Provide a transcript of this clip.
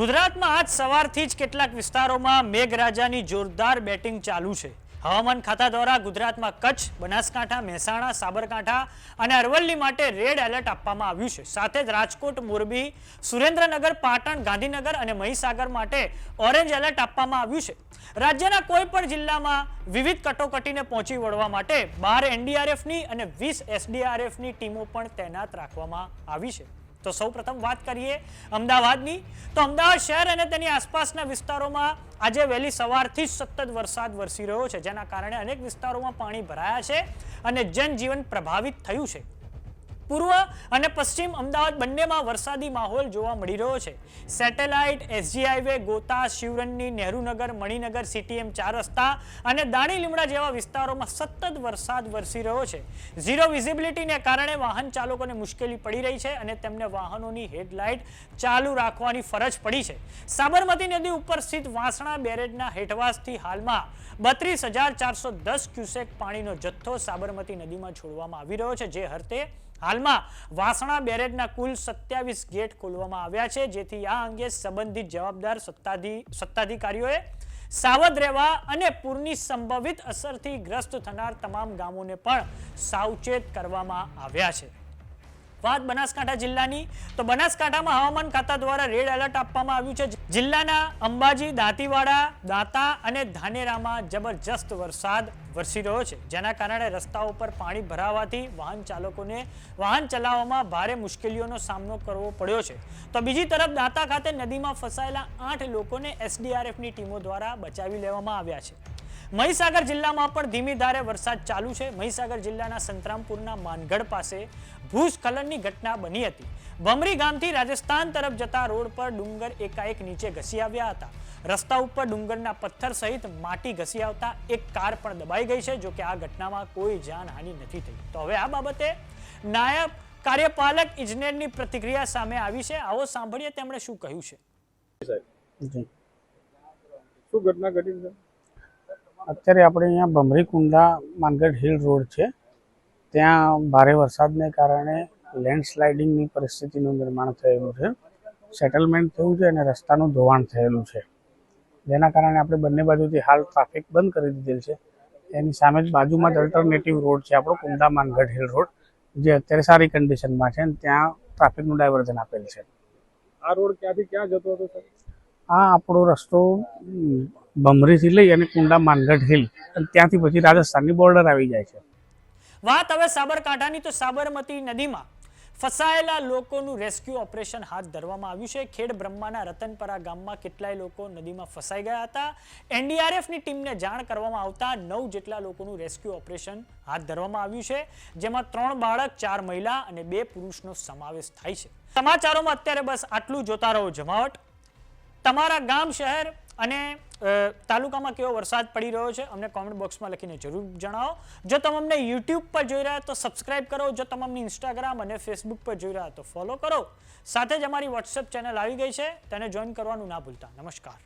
ગુજરાતમાં આજ સવારથી જ કેટલાક વિસ્તારોમાં મેઘરાજાની જોરદાર બેટિંગ ચાલુ છે. હવામાન ખાતા દ્વારા ગુજરાતમાં કચ્છ, બનાસકાંઠા, મહેસાણા, સાબરકાંઠા અને અરવલ્લી માટે રેડ એલર્ટ આપવામાં આવ્યું છે. સાથે જ રાજકોટ, મોરબી, સુરેન્દ્રનગર, પાટણ, ગાંધીનગર અને મહીસાગર માટે ઓરેન્જ એલર્ટ આપવામાં આવ્યું છે. રાજ્યના કોઈ પણ જિલ્લામાં વિવિધ કટોકટીને પહોંચી વળવા માટે બાર એનડીઆરએફની અને વીસ એસડીઆરએફની ટીમો પણ તૈનાત રાખવામાં આવી છે. તો સૌ પ્રથમ વાત કરીએ અમદાવાદની. તો અમદાવાદ શહેર અને તેની આસપાસના વિસ્તારોમાં આજે વહેલી સવારથી જ સતત વરસાદ વરસી રહ્યો છે, જેના કારણે અનેક વિસ્તારોમાં પાણી ભરાયા છે અને જનજીવન પ્રભાવિત થયું છે. પૂર્વ અને પશ્ચિમ અમદાવાદ બંનેમાં વરસાદી માહોલ જોવા મળી રહ્યો છે. સેટેલાઇટ, એસજી હાઈવે ગોતા, શિવરણની, નહેરુનગર, મણિનગર, સીટીએમ ચાર રસ્તા અને દાણી લીમડા જેવા વિસ્તારોમાં સતત વરસાદ વરસી રહ્યો છે. ઝીરો વિઝિબિલિટીને કારણે વાહન ચાલકોને મુશ્કેલી પડી રહી છે અને તેમને વાહનોની હેડલાઇટ ચાલુ રાખવાની ફરજ પડી છે. સાબરમતી નદી ઉપર સ્થિત વાસણા બેરેજના હેઠવાસથી હાલમાં બત્રીસ હજાર ચારસો દસ ક્યુસેક પાણીનો જથ્થો સાબરમતી નદીમાં છોડવામાં આવી રહ્યો છે. જે હરતે હાલમાં વાસણા બેરેજના કુલ સત્યાવીસ ગેટ ખોલવામાં આવ્યા છે, જેથી આ અંગે સંબંધિત જવાબદાર સત્તાધી, સત્તાધિકારીઓએ સાવધ રહેવા અને પૂરની સંભવિત અસરથી ગ્રસ્ત થનાર તમામ ગામોને પણ સાવચેત કરવામાં આવ્યા છે. વાત બનાસકાંઠા જિલ્લાની, તો બનાસકાંઠામાં હવામાન ખાતા દ્વારા રેડ એલર્ટ આપવામાં આવ્યું છે. જિલ્લાના અંબાજી, દાંતીવાડા, દાંતા અને ધાનેરામાં જબરજસ્ત વરસાદ વરસી રહ્યો છે, જેના કારણે રસ્તાઓ પર પાણી ભરાવાથી વાહન ચાલકોને વાહન ચલાવવામાં ભારે મુશ્કેલીઓનો સામનો કરવો પડ્યો છે. તો બીજી તરફ દાંતા ખાતે નદીમાં ફસાયેલા આઠ લોકોને એસડીઆરએફની ટીમો દ્વારા બચાવી લેવામાં આવ્યા છે. મહીસાગર જિલ્લામાં પણ ધીમી ધારે વરસાદ ચાલુ છે. મહીસાગર જિલ્લાના સંતરામપુરના માનગઢ પાસે ભૂસ્ખલનની ઘટના બની હતી. ભમરી ગામથી રાજસ્થાન તરફ જતા રોડ પર ડુંગર એકાએક નીચે ઘસી આવ્યા હતા. રસ્તા ઉપર ડુંગરના પથ્થર સહિત માટી ઘસી આવતા એક કાર પણ દબાઈ ગઈ છે જો કે આ ઘટનામાં કોઈ જાનહાનિ નથી થઈ. તો હવે આ બાબતે નાયબ કાર્યપાલક ઇજનેરની પ્રતિક્રિયા સામે આવી છે. આવો સાંભળીએ તેમણે શું કહ્યું છે. શું ઘટના ઘટી છે? અત્યારે આપણે અહીંયા ભમરી કુંડા માનગઢ હિલ રોડ છે. ત્યાં ભારે વરસાદને કારણે લેન્ડસ્લાઇડિંગની પરિસ્થિતિનું નિર્માણ થયેલું છે. સેટલમેન્ટ થયું છે અને રસ્તાનું ધોવાણ થયેલું છે. જેના કારણે આપણે બંને બાજુથી હાલ ટ્રાફિક બંધ કરી દીધેલ છે. એની સામે જ બાજુમાં જ અલ્ટરનેટિવ રોડ છે આપણો કુંડા માનગઢ હિલ રોડ, જે અત્યારે સારી કન્ડિશનમાં છે અને ત્યાં ટ્રાફિકનું ડાયવર્ઝન આપેલ છે. આ રોડ ક્યાંથી ક્યાં જતો હતો, સર? આ આપણો રસ્તો ભમરીથી લઈ અને કુંડા માનગઢ હિલ. ત્યાંથી પછી રાજસ્થાનની બોર્ડર આવી જાય છે. વાત હવે સાબરકાંઠાની, તો સાબરમતી નદીમાં ફસાયેલા લોકોનું રેસ્ક્યુ ઓપરેશન હાથ ધરવામાં આવ્યું છે. ખેડ બ્રહ્માના રતનપરા ગામમાં કેટલાય લોકો નદીમાં ફસાઈ ગયા હતા. એનડીઆરએફની ટીમને જાણ કરવામાં આવતા નવ જેટલા લોકોનું રેસ્ક્યુ ઓપરેશન હાથ ધરવામાં આવ્યું છે, જેમાં ત્રણ બાળક, ચાર મહિલા અને બે પુરુષનો સમાવેશ થાય છે. સમાચારોમાં અત્યારે બસ આટલું જોતા રહો જમાવટ. તમારા ગામ, શહેર અને તાલુકામાં કેવો વરસાદ પડી રહ્યો છે, અમને કોમેન્ટ બોક્સમાં લખીને જરૂર જણાવો. જો તમે અમને યુટ્યુબ પર જોઈ રહ્યા તો સબસ્ક્રાઇબ કરો. જો તમે અમને ઇન્સ્ટાગ્રામ અને ફેસબુક પર જોઈ રહ્યા તો ફોલો કરો. સાથે જ અમારી વોટ્સએપ ચેનલ આવી ગઈ છે, તેને જોઈન કરવાનું ના ભૂલતા. નમસ્કાર.